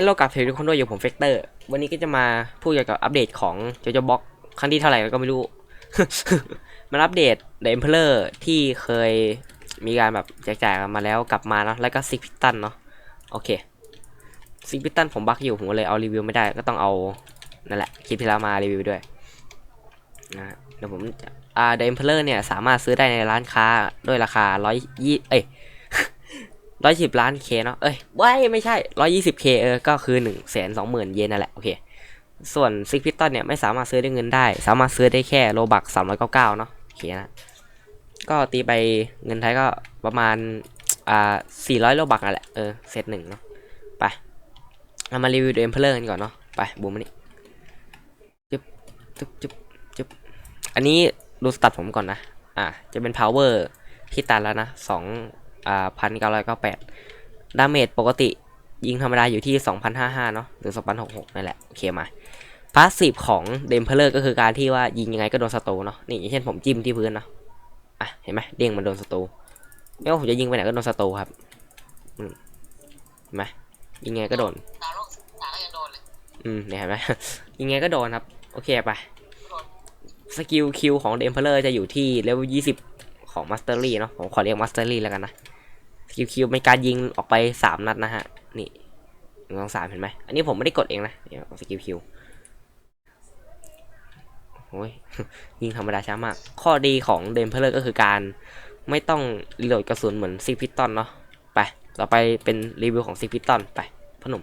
ฮลโลกับสวัสดีทุกคนด้วยอยู่ผมเฟกเตอร์ วันนี้ก็จะมาพูดเกี่ยวกับอัปเดตของโจโจบ็อกครั้งที่เท่าไหร่ก็ไม่รู้ มันอัปเดตเดมเพลอร์ที่เคยมีการแบบแจกจ่ายกันมาแล้วกลับมาเนาะแล้วก็ซิกพิตันเนาะโอเคซิกพิตันผมบักอยู่ผมเลยเอารีวิวไม่ได้ก็ต้องเอานั่นแหละคลิปที่แล้วมารีวิวด้วยนะเดี๋ยวผมอ่าเดมเพลอร์เนี่ยสามารถซื้อได้ในร้านค้าด้วยราคาร้อยยี่เอ้ย ร้อยสิบล้านเคเนาะ เอ้ยว้ไม่ใช่ร้อยยี่สิบเคเออ ก็คือหนึ่งแสนสองหมื่นเยนนั่นแหละ โอเค ส่วนซิกพิตตันเนี่ยไม่สามารถซื้อได้เงินได้ สามารถซื้อได้แค่โลบักสามร้อยเก้าเก้าเนาะโอเคนะ ก็ตีไปเงินไทยก็ประมาณ อ่าสี่ร้อยโลบักนั่นแหละ เออ เซตหนึ่งเนาะ ไปเรามารีวิวเดมเพลอร์กันก่อนเนาะ ไป บูมมานี่จุ๊บจุ๊บจุ๊บจุ๊บอันนี้ดูสตัดผมก่อนนะ อ่า จะเป็น power ที่ตันแล้วนะสอง อ่าพันเก้าร้อยเก้าแปดดาเมจปกติยิงธรรมดาอยู่ที่สองพันห้าห้าเนาะหรือสองพันหกหกนั่นแหละ โอเคมาพาสซีฟของเดมเพลเลอร์ก็คือการที่ว่ายิงยังไงก็โดนศัตรูเนาะนี่อย่างเช่นผมจิ้มที่พื้นเนาะอะเห็นไหมเด้งมันโดนศัตรูไม่ว่าผมจะยิงไปไหนก็โดนศัตรูครับเห็นไหมยิงไงก็โดนดาวโลกดาวก็ยังโดนอืมเนี่ยเห็นไหมยิงไงก็โดนครับ โอเคไปสกิลคิวของเดมเพลเลอร์จะอยู่ที่เลเวลยี่สิบ ของมาสเตอรี่เนาะผมขอเรียกมาสเตอรี่แล้วกันนะสกิลคิวเป็นการยิงออกไปสามนัดนะฮะ นี่หนึ่งสองสามเห็นไหมอันนี้ผมไม่ได้กดเองนะเดี๋ยวสกิลคิวโอ้ยยิงธรรมดาช้ามาก ข้อดีของเดมเพลเลอร์ก็คือการไม่ต้องรีโหลดกระสุนเหมือนซิกพิตตอนเนาะไปต่อไปเป็นรีวิวของซิกพิตตอนไปพ่อหนุ่ม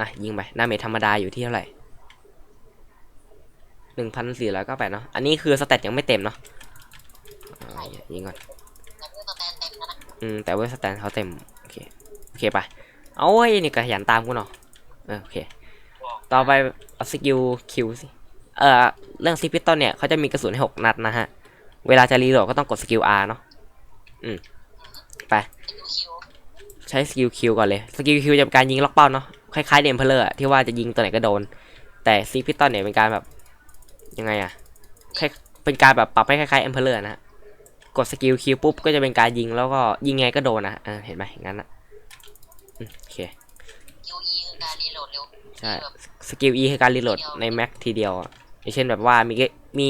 อะยิงไปหน้าเมทธรรมดาอยู่ที่เท่าไหร่ หนึ่งพันสี่ร้อยเก้าแปดเนาะ อันนี้คือสเตตยังไม่เต็มเนาะอ่ายิงก่อนแต่เพื่อนตัวแทนเต็มแล้วนะอืม แต่เว็บสแตนเขาเต็ม โอเค โอเคไป เอาเว้ยนี่ก็ขยันตามกูเนาะเออโอเค ต่อไปเอาสกิลคิวสิ เอ่อ เรื่องซิปิตอนเนี่ยเขาจะมีกระสุนให้หกนัดนะฮะ เวลาจะรีโหลดก็ต้องกดสกิล R เนาะ อืม ไปคิวคิวใช้สกิลคิวก่อนเลย สกิลคิวจะเป็นการยิงล็อกเป้าเนาะ คล้ายๆเดมเพลเลอร์ที่ว่าจะยิงตัวไหนก็โดน แต่ซิปิตอนเนี่ยเป็นการแบบ ยังไงอะคล้ายเป็นการแบบปรับให้คล้ายๆเอมเพลเลอร์นะฮะกดสกิลคิวปุ๊บก็จะเป็นการยิงแล้วก็ยิงไงก็โดนนะเออเห็นไหมอย่างนั้นนะอืมโอเคคิวอีคือการรีโหลดเร็วใช่แบบสกิล E คือการรีโหลดในแม็กทีเดียวอะอย่างเช่นแบบว่ามีเกมี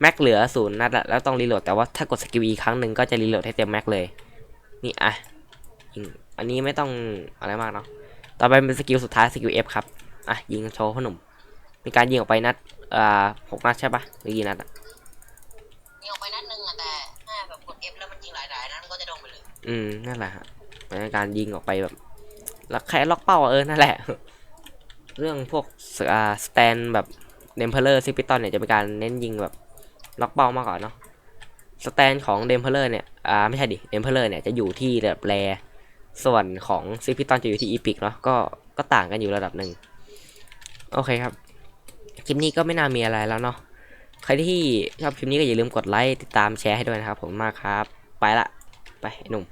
แม็กเหลือศูนย์นัดอะแล้วต้องรีโหลดแต่ว่าถ้ากดสกิล E ครั้งหนึ่งก็จะรีโหลดให้เต็มแม็กเลยนี่อะยิงอันนี้ไม่ต้องอะไรมากเนาะต่อไปเป็นสกิลสุดท้ายสกิล F ครับอะยิงโชว์พ่อหนุ่ม มีการยิงออกไปนัดอ่าหกนัดใช่ปะหรือกี่นัดอะมีออกไปนัดหนึ่งอะแต่ถ้าแบบกด F แล้วมันยิงหลายๆนัดมันก็จะโดนไปเลยอืมนั่นแหละฮะเป็นการยิงออกไปแบบแล้วแค่ล็อกเป้าอะเออนั่นแหละ เรื่องพวกอ่าสแตนแบบเดมเพลเลอร์ซิปิตอนเนี่ยจะเป็นการเน้นยิงแบบล็อกเป้ามากกว่าเนาะสแตนของเดมเพลเลอร์เนี่ยอ่าไม่ใช่ดิเดมเพลเลอร์เนี่ยจะอยู่ที่ระดับแรส่วนของซิปิตอนจะอยู่ที่อีพิกเนาะก็ก็ต่างกันอยู่ระดับหนึ่งโอเคครับ คลิปนี้ก็ไม่น่ามีอะไรแล้วเนาะใครที่ชอบคลิปนี้ก็อย่าลืมกดไลค์ติดตามแชร์ให้ด้วยนะครับผมมากครับ ไปละ ไปหนุ่ม